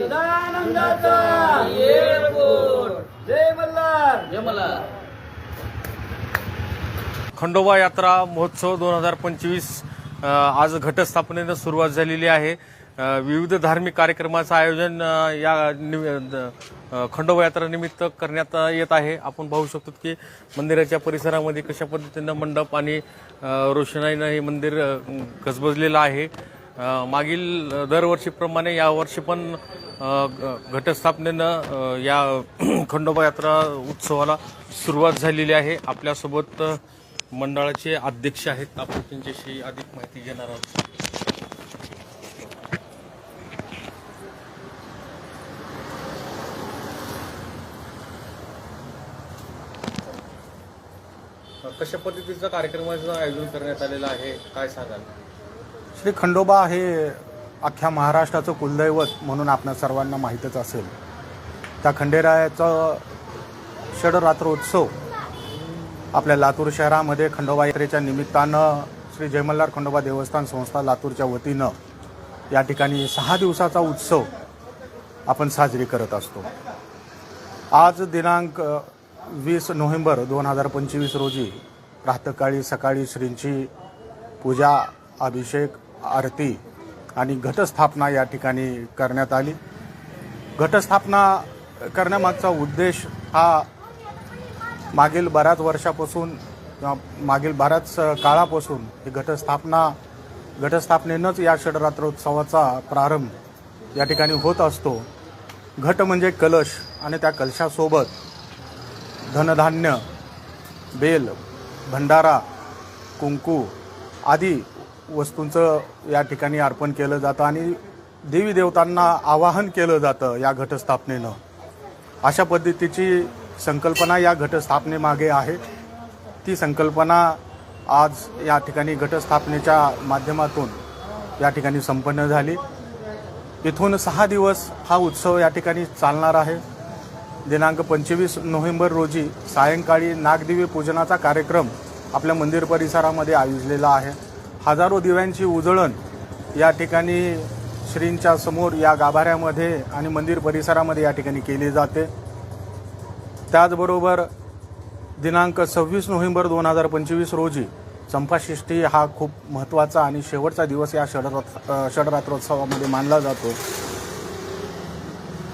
सदानंदाचा जय मल्हार जय खंडोबा यात्रा महोत्सव दोन हजार पंचवीस आज घटस्थापनेनं सुरुवात झालेली आहे. विविध धार्मिक कार्यक्रमाचं आयोजन या निमि- द- खंडोबा करण्यात येत आहे. आपण पाहू शकतो की मंदिराच्या परिसरामध्ये कशा पद्धतीनं मंडप आणि रोषणाईनं हे मंदिर गजबजलेलं आहे. मागील दरवर्षीप्रमाणे यावर्षी पण घटस्थापनेनं या खंडोबा यात्रा उत्सवाला सुरुवात झालेली आहे. आपल्यासोबत मंडळाचे अध्यक्ष आहेत. आपण त्यांच्याशी अधिक माहिती घेणार आहोत. कशा पद्धतीचा कार्यक्रमाचं आयोजन करण्यात आलेलं आहे? काय सांगाल? श्री खंडोबा हे अख्ख्या महाराष्ट्राचं कुलदैवत म्हणून आपल्या सर्वांना माहीतच असेल. त्या खंडेरायाचं षडरात्रोत्सव आपल्या लातूर शहरामध्ये खंडोबा यात्रेच्या निमित्तानं श्री जयमल्लार खंडोबा देवस्थान संस्था लातूरच्या वतीनं या ठिकाणी सहा दिवसाचा उत्सव आपण साजरी करत असतो. आज दिनांक वीस नोव्हेंबर दोन हजार पंचवीस रोजी प्रातःकाळी सकाळी श्रींची पूजा अभिषेक आरती आणि घटस्थापना या ठिकाणी करण्यात आली. घटस्थापना करण्यामागचा उद्देश हा मागील बऱ्याच वर्षापासून किंवा मागील बऱ्याच काळापासून ही घटस्थापना घटस्थापनेनंच या षडरात्रोत्सवाचा प्रारंभ या ठिकाणी होत असतो. घट म्हणजे कलश आणि त्या कलशासोबत धनधान्य बेल भंडारा कुंकू आदी वस्तूंचं या ठिकाणी अर्पण केलं जातं आणि देवी देवतांना आवाहन केलं जातं या घटस्थापनेनं. अशा पद्धतीची संकल्पना या घटस्थापनेमागे आहे. ती संकल्पना आज या ठिकाणी घटस्थापनेच्या माध्यमातून या ठिकाणी संपन्न झाली. इथून सहा दिवस हा उत्सव या ठिकाणी चालणार आहे. दिनांक पंचवीस नोव्हेंबर रोजी सायंकाळी नागदेवी पूजनाचा कार्यक्रम आपल्या मंदिर परिसरामध्ये आयोजलेला आहे. हजारो दिव्यांची उजळण या ठिकाणी श्रींच्या समोर या गाभाऱ्यामध्ये आणि मंदिर परिसरामध्ये या ठिकाणी केली जाते. त्याचबरोबर दिनांक सव्वीस नोव्हेंबर दोन हजार पंचवीस रोजी चंपाषष्ठी हा खूप महत्त्वाचा आणि शेवटचा दिवस या षडरात्र षडरात्रोत्सवामध्ये मानला जातो.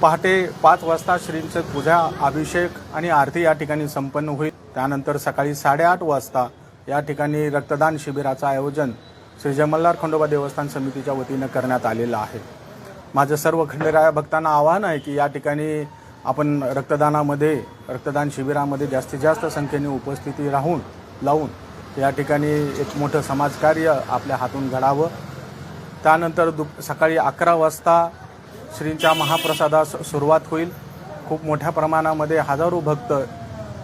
पहाटे पाच वाजता श्रींचं पूजा अभिषेक आणि आरती या ठिकाणी संपन्न होईल. त्यानंतर सकाळी साडेआठ वाजता या ठिकाणी रक्तदान शिबिराचं आयोजन श्री जमल्लार खंडोबा देवस्थान समितीच्या वतीनं करण्यात आलेलं आहे. माझं सर्व खंडेराया भक्तांना आवाहन आहे की या ठिकाणी आपण रक्तदानामध्ये रक्तदान शिबिरामध्ये जास्तीत जास्त संख्येने उपस्थिती राहून लावून या ठिकाणी एक मोठं समाजकार्य आपल्या हातून घडावं. त्यानंतर दुप सकाळी अकरा वाजता श्रींच्या महाप्रसादास सुरुवात होईल. खूप मोठ्या प्रमाणामध्ये हजारो भक्त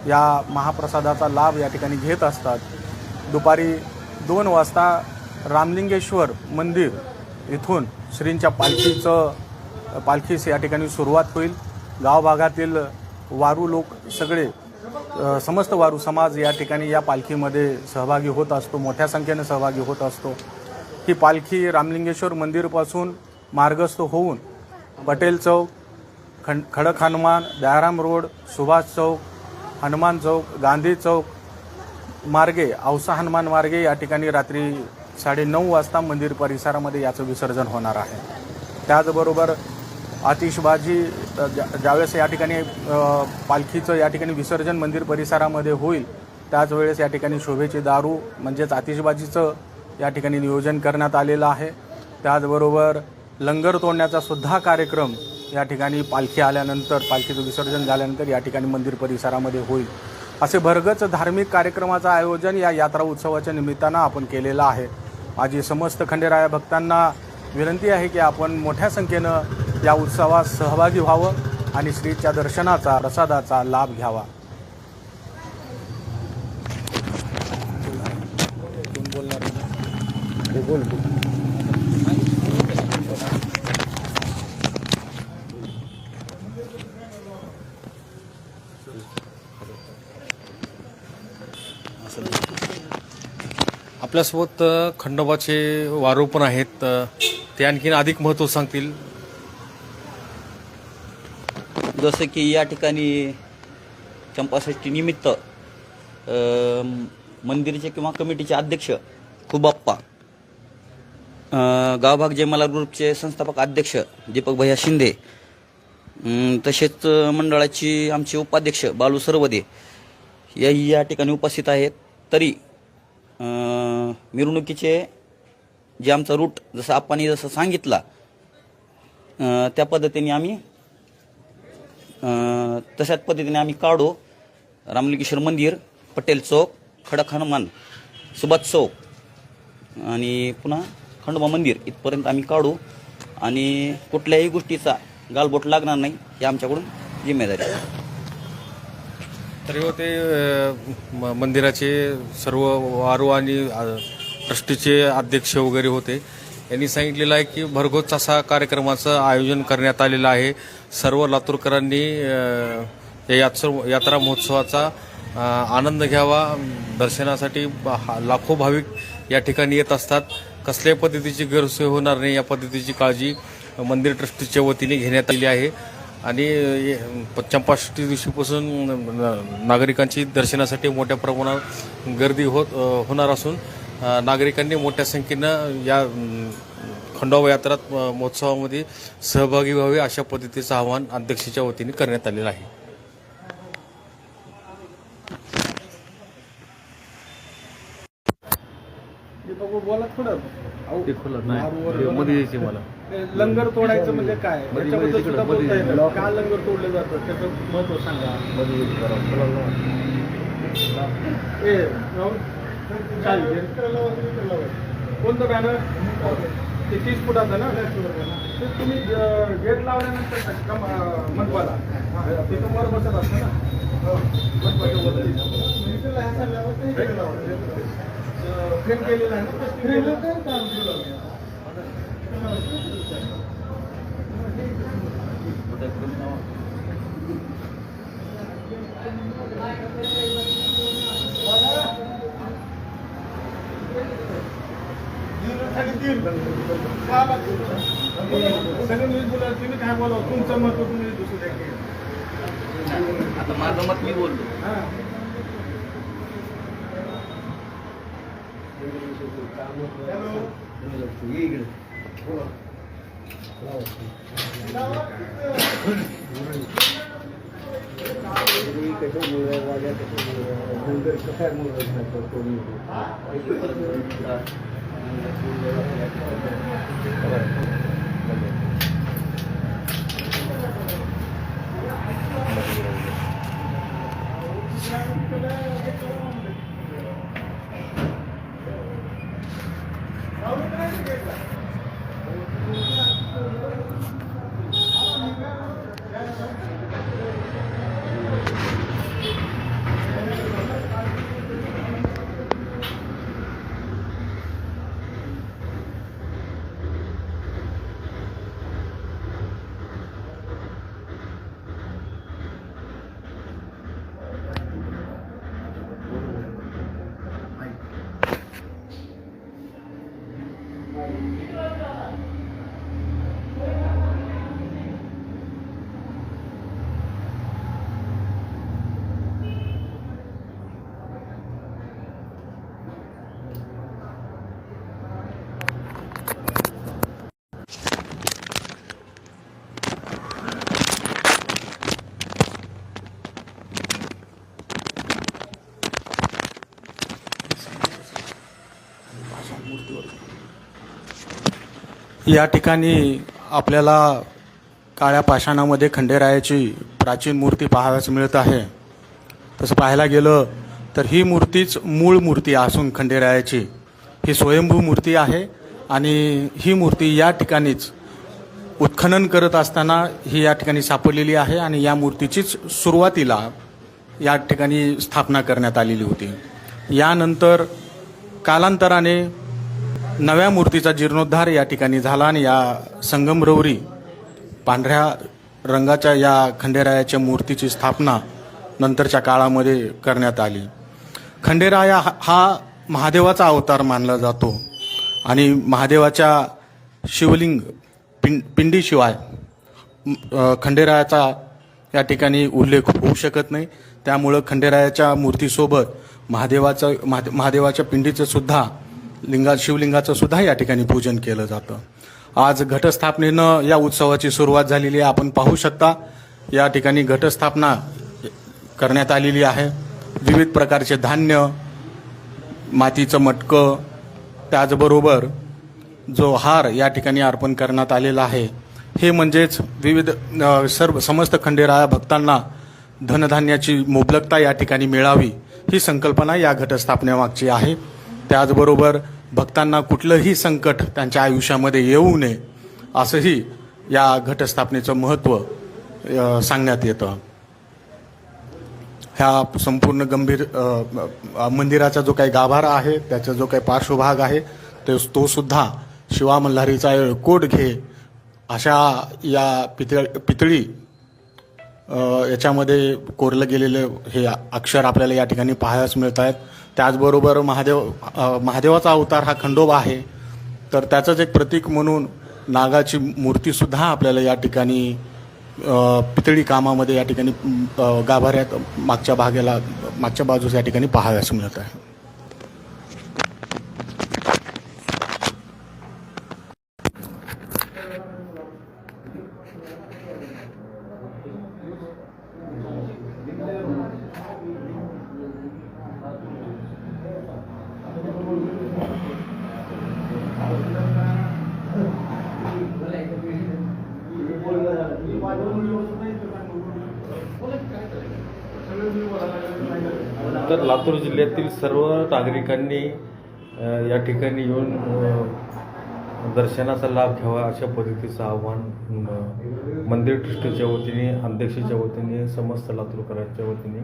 या महाप्रसादाचा लाभ या ठिकाणी घेत असतात. दुपारी दोन वाजता रामलिंगेश्वर मंदिर इथून श्रींच्या पालखीचं पालखीस या ठिकाणी सुरुवात होईल. गाव भागातील वारू लोक सगळे समस्त वारू समाज या ठिकाणी या पालखीमध्ये सहभागी होत असतो. मोठ्या संख्येने सहभागी होत असतो. ही पालखी रामलिंगेश्वर मंदिरपासून मार्गस्थ होऊन पटेल चौक खं खडक हनुमान दयाराम रोड सुभाष चौक हनुमान चौक गांधी चौक मार्गे औसा हनुमान मार्गे या ठिकाणी रात्री साडेनऊ वाजता मंदिर परिसरामध्ये याचं विसर्जन होणार आहे. त्याचबरोबर आतिषबाजी ज्या- ज्यावेळेस या ठिकाणी पालखीचं या ठिकाणी विसर्जन मंदिर परिसरामध्ये होईल त्याच वेळेस या ठिकाणी शोभेचे दारू म्हणजेच आतिषबाजीचं या ठिकाणी नियोजन करण्यात आलेलं आहे. त्याचबरोबर लंगर तोडण्याचा सुद्धा कार्यक्रम या ठिकाणी पालखी आल्यानंतर पालखीचं विसर्जन झाल्यानंतर या ठिकाणी मंदिर परिसरामध्ये होईल. असे भरगच धार्मिक कार्यक्रमाचं आयोजन या यात्रा उत्सवाच्या निमित्तानं आपण केलेलं आहे. माझी समस्त खंडेराया भक्तांना विनंती आहे की आपण मोठ्या संख्येनं या उत्सवात सहभागी व्हावं आणि श्रीच्या दर्शनाचा प्रसादाचा लाभ घ्यावा. बोलणार आपल्यासोबत खंडोबाचे वारू पण आहेत. ते आणखीन अधिक महत्त्व सांगतील. जसं की या ठिकाणी चंपाषष्ठी निमित्त मंदिराचे किंवा कमिटीचे अध्यक्ष खुबाप्पा गावभाग जयमाला ग्रुपचे संस्थापक अध्यक्ष दीपक भैया शिंदे तसेच मंडळाची आमचे उपाध्यक्ष बालू सर्वदे या या ठिकाणी उपस्थित आहेत. तरी मिरवणुकीचे जे आमचा रूट जसं आपण जसं सांगितला त्या पद्धतीने आम्ही तशाच पद्धतीने आम्ही काढू. रामलिंगेश्वर मंदिर पटेल चौक खडक हनुमान सुभाष चौक आणि पुन्हा खंडोबा मंदिर इथपर्यंत आम्ही काढू. आणि कुठल्याही गोष्टीचा गालबोट लागणार नाही ही आमच्याकडून जिम्मेदारी आहे. तरी हो ते म- मंदिराचे सर्व वारू आणि ट्रस्टीचे अध्यक्ष वगैरे होते. यांनी सांगितलेलं आहे की भरघोस असा कार्यक्रमाचं आयोजन करण्यात आलेलं आहे. सर्व लातूरकरांनी अ, या यात्सो यात्रा महोत्सवाचा अ, आनंद घ्यावा. दर्शनासाठी ब- हा- लाखो भाविक या ठिकाणी येत असतात. कसल्याही पद्धतीची गैरसोय होणार नाही. या पद्धतीची काळजी मंदिर ट्रस्टीच्या वतीने घेण्यात आली आहे. आणि अ, चंपाषष्ठी दिवशीपासून नागरिकांची दर्शनासाठी मोठ्या प्रमाणात गर्दी होत होणार असून नागरिकांनी मोठ्या संख्येनं या खंडोबा यात्रा महोत्सवामध्ये सहभागी व्हावे अशा पद्धतीचं आवाहन अध्यक्षाच्या वतीने करण्यात आलेलं आहे. बोला थोडं. मध्ये यायची मला? ते लंगर तोडायचं म्हणजे काय? याच्याबद्दल सुद्धा बोलता येतं. का लंगर तोडलं जातं त्याचं महत्त्व सांगा. ए राहुल. कोणतं बॅनर ते तीस फुटाचं ना? ते तुम्ही गेट लावल्यानंतर का मनपाला तिथं वर बसत असतं ना? वरती. फ्रेम केलेलं आहे ना? तुम्ही काय बोला तुमचं मत तुम्ही दुसरं काही आता माझं मत मी बोललो. मूर्तीवर. या ठिकाणी आपल्याला काळ्या पाषाणामध्ये खंडेरायाची प्राचीन मूर्ती पाहावयास मिळत आहे. तसं पाहायला गेलं तर ही मूर्तीच मूळ मूर्ती असून खंडेरायाची. ही स्वयंभू मूर्ती आहे आणि ही मूर्ती या ठिकाणीच उत्खनन करत असताना ही या ठिकाणी सापडलेली आहे आणि या मूर्तीचीच सुरुवातीला या ठिकाणी स्थापना करण्यात आलेली होती. यानंतर कालांतराने नव्या मूर्तीचा जीर्णोद्धार या ठिकाणी झाला आणि या संगमरवरी पांढऱ्या रंगाच्या या खंडेरायाच्या मूर्तीची स्थापना नंतरच्या काळामध्ये करण्यात आली. खंडेराया हा- हा महादेवाचा अवतार मानला जातो आणि महादेवाच्या शिवलिंग पिं पिंडीशिवाय खंडेरायाचा या ठिकाणी उल्लेख होऊ शकत नाही. त्यामुळं खंडेरायाच्या मूर्तीसोबत महादेवाचं महादे- महादेवाच्या पिंडीचं सुद्धा लिंगा शिवलिंगाचं सुद्धा या ठिकाणी पूजन केलं जातं. आज घटस्थापनेनं या उत्सवाची सुरुवात झालेली आहे. आपण पाहू शकता या ठिकाणी घटस्थापना करण्यात आलेली आहे. विविध प्रकारचे धान्य मातीचं मटकं त्याचबरोबर जो हार या ठिकाणी अर्पण करण्यात आलेला आहे. हे म्हणजेच विविध सर्व समस्त खंडेराया भक्तांना धनधान्याची मुबलकता या ठिकाणी मिळावी ही संकल्पना या घटस्थापनेमागची आहे. त्याचबरोबर भक्तांना कुठलंही संकट त्यांच्या आयुष्यामध्ये येऊ नये असंही या घटस्थापनेचं महत्त्व सांगण्यात येतं. ह्या संपूर्ण गंभीर मंदिराचा जो काही गाभारा आहे त्याचा जो काही पार्श्वभाग आहे ते तो सुद्धा शिवा मल्हारीचा कोट घे अशा या पितळ पितळी याच्यामध्ये कोरलं गेलेलं हे अक्षर आपल्याला या ठिकाणी पाहायलाच मिळत आहेत त्याचबरोबर महादेव महादेवाचा अवतार हा खंडोबा आहे. तर त्याचंच एक प्रतीक म्हणून नागाची मूर्तीसुद्धा आपल्याला या ठिकाणी पितळी कामामध्ये या ठिकाणी गाभाऱ्यात मागच्या भागाला मागच्या बाजूस या ठिकाणी पाहाव्यास मिळत आहे. तर लातूर जिल्ह्यातील सर्व नागरिकांनी या ठिकाणी येऊन दर्शनाचा लाभ घ्यावा अशा पद्धतीचं आव्हान मंदिर ट्रस्टच्या वतीने अध्यक्षाच्या वतीने समस्त लातूरकरांच्या वतीने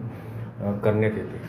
करण्यात येते.